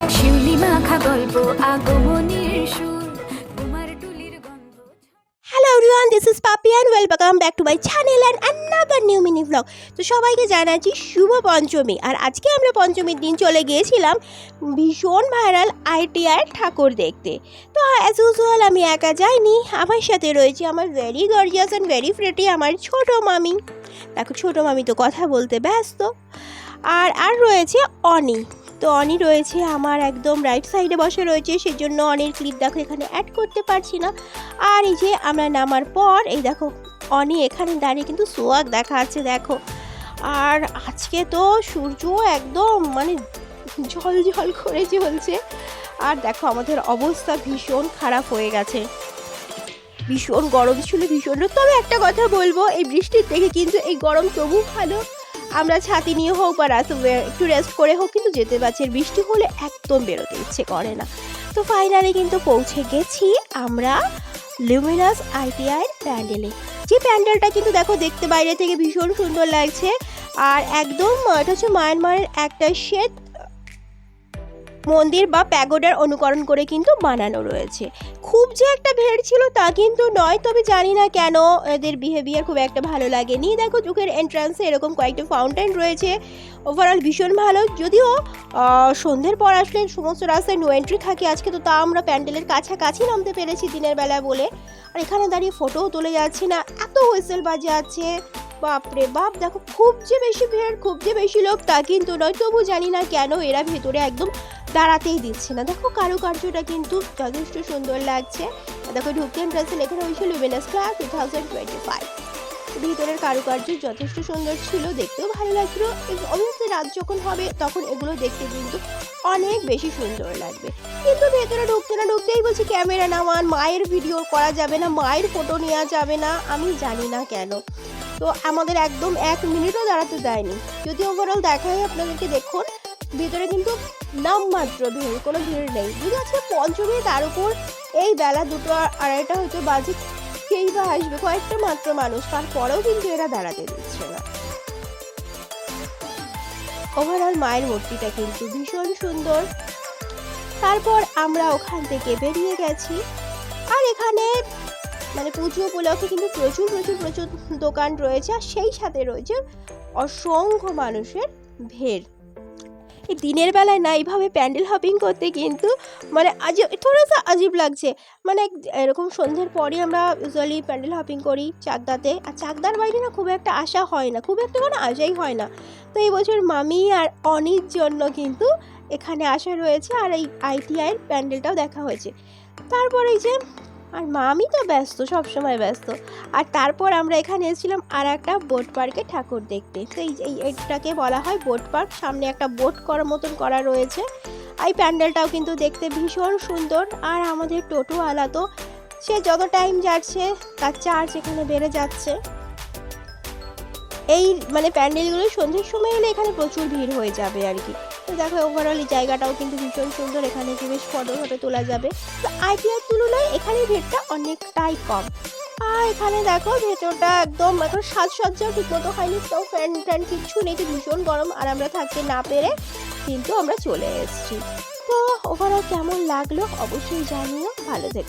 শিউলি মাখা গল্প আগমনের this is Papi and welcome back to my channel and another new mini blog তো সবাইকে জানাচ্ছি শুভ পঞ্চমী। আর আজকে আমরা পঞ্চমীর দিন চলে গিয়েছিলাম ভীষণ ভাইরাল আইটিআর ঠাকুর দেখতে। তো অ্যাজ ইউজুয়াল আমি একা যাইনি, আমার সাথে রয়েছে আমার very gorgeous and very pretty আমার ছোট মামি। দেখো ছোট মামি তো কথা বলতে ব্যস্ত। আর আর রয়েছে অনি। তো অনি রয়েছে, আমার একদম রাইট সাইডে বসে রয়েছে, সেজন্য অনির ক্লিপ দেখো, এখানে অ্যাড করতে পারছি না। আর এই যে আমরা নামার পর, এই দেখো, অনি এখানে দাঁড়িয়ে কিন্তু সোয়াগ দেখা আছে দেখো। আর আজকে তো সূর্য একদম মানে ঝল ঝল করে জ্বলছে। আর দেখো, আমাদের অবস্থা ভীষণ খারাপ হয়ে গেছে। ভীষণ গরম ছিল, ভীষণ তবে একটা কথা বলব, এই বৃষ্টির থেকে কিন্তু এই গরম তবু ভালো। আমরা ছাতি নিয়ে হোক বা রাত একটু রেস্ট করে হোক, কিন্তু যেতে পারছি বৃষ্টি হলে একদম বেরোতে ইচ্ছে করে না। তো ফাইনালি কিন্তু পৌঁছে গেছি আমরা লুমিনাস আইটিআই প্যান্ডেলে। যে প্যান্ডেলটা কিন্তু দেখো দেখতে বাইরে থেকে ভীষণ সুন্দর লাগছে। আর একদম এটা হচ্ছে মায়ানমারের একটা শ্বেত মন্দির বা প্যাগোডার অনুকরণ করে কিন্তু বানানো রয়েছে। খুব যে একটা ভিড় ছিল তা কিন্তু নয়, তবে জানি না কেন এদের বিহেভিয়ার খুব একটা ভালো লাগেনি। দেখো, চোখের এন্ট্রান্সে এরকম কয়েকটা ফাউন্টেন রয়েছে। ওভারঅল ভীষণ ভালো। যদিও সন্ধ্যের পর আসলে সমস্ত রাস্তায় নো এন্ট্রি থাকে আজকে, তো তা আমরা প্যান্ডেলের কাছাকাছি নামতে পেরেছি দিনের বেলা বলে। আর এখানে দাঁড়িয়ে ফটোও তুলে যাচ্ছি না। এত হুইসেল বাজে আছে। বাপরে বাপ, দেখো খুব যে বেশি ভিড়, খুব যে বেশি লোক তা কিন্তু নয়। তবু জানি না কেন এরা ভেতরে একদম দাঁড়াতেই দিচ্ছে না। দেখো কারুকার্যটা কিন্তু যথেষ্ট সুন্দর লাগছে। দেখো ঢুকতে এন্ট্রান্সে লেখা হয়েছিল luminous class two thousand twenty five ভিতরের কারুকার্য যথেষ্ট সুন্দর ছিল, দেখতেও ভালো লাগছিল। অবশ্যই রাত যখন হবে, তখন এগুলো দেখতে কিন্তু অনেক বেশি সুন্দর লাগবে। কিন্তু ভেতরে ঢুকতে না ঢুকতেই বলছি ক্যামেরা নামান মায়ের ভিডিও করা যাবে না, মায়ের ফটো নেওয়া যাবে না, আমি জানি না কেন। তো আমাদের একদম এক মিনিটও দাঁড়াতে দেয়নি। যদি ওভারঅল দেখা হয় আপনাদেরকে দেখুন, ভিতরে কিন্তু নামমাত্র ভিড়, কোনো ভিড় নেই। যদি আজকে পঞ্চমী, তার উপর এই বেলা দুটো আড়াইটা হয়তো বাজে কেই বা আসবে কয়েকটা মাত্র মানুষ, তারপরেও কিন্তু এরা দাঁড়াতে দিচ্ছে না। ওভারঅল মায়ের মূর্তিটা কিন্তু ভীষণ সুন্দর। তারপর আমরা ওখান থেকে বেরিয়ে গেছি। আর এখানে মানে পুজো উপলক্ষে কিন্তু প্রচুর প্রচুর প্রচুর দোকান রয়েছে আর সেই সাথে রয়েছে অসংখ্য মানুষের ভিড়। এই দিনের বেলায় না, এইভাবে প্যান্ডেল হপিং করতে কিন্তু মানে আজ, থোড়া সা আজীব লাগছে। মানে এরকম সন্ধ্যের পরই আমরা ইউজুয়ালি প্যান্ডেল হপিং করি চাকদাতে আর চাকদার বাইরে না খুব একটা আশা হয় না, খুব একটা কোনো আশাই হয় না। তো এই বছর মামি আর অনির জন্য কিন্তু এখানে আসা রয়েছে আর এই আইটিআইয়ের প্যান্ডেলটাও দেখা হয়েছে। তারপরে এই যে আর মামি তো ব্যস্ত সব সময় ব্যস্ত। আর তারপর আমরা এখানে এসেছিলাম আর একটা বোট পার্কে ঠাকুর দেখতে। তো এই এটাকে বলা হয় বোট পার্ক সামনে একটা বোট করার মতন করা রয়েছে। এই প্যান্ডেলটাও কিন্তু দেখতে ভীষণ সুন্দর। আর আমাদের টোটোওয়ালা তো, সে যত টাইম যাচ্ছে, তার চার্জ এখানে বেড়ে যাচ্ছে। এই মানে প্যান্ডেলগুলো সন্ধ্যের সময় এলে এখানে প্রচুর ভিড় হয়ে যাবে আর কি। তো দেখো, ওভারঅল এই জায়গাটাও কিন্তু ভীষণ সুন্দর, এখানে যে বেশ ফটো ফটো তোলা যাবে। তো আইটিআর তুলনায় এখানে ভিড়টা অনেকটাই কম। আর এখানে দেখো, ভেতরটা একদম এখন সাজসজ্জাও ঠিক মতো হয়নি, তো ফ্যান ট্যান কিচ্ছু নেই, তো ভীষণ গরম, আর আমরা থাকতে না পেরে কিন্তু আমরা চলে এসেছি। তো ওভারঅল কেমন লাগল অবশ্যই জানিও, ভালো থেকো।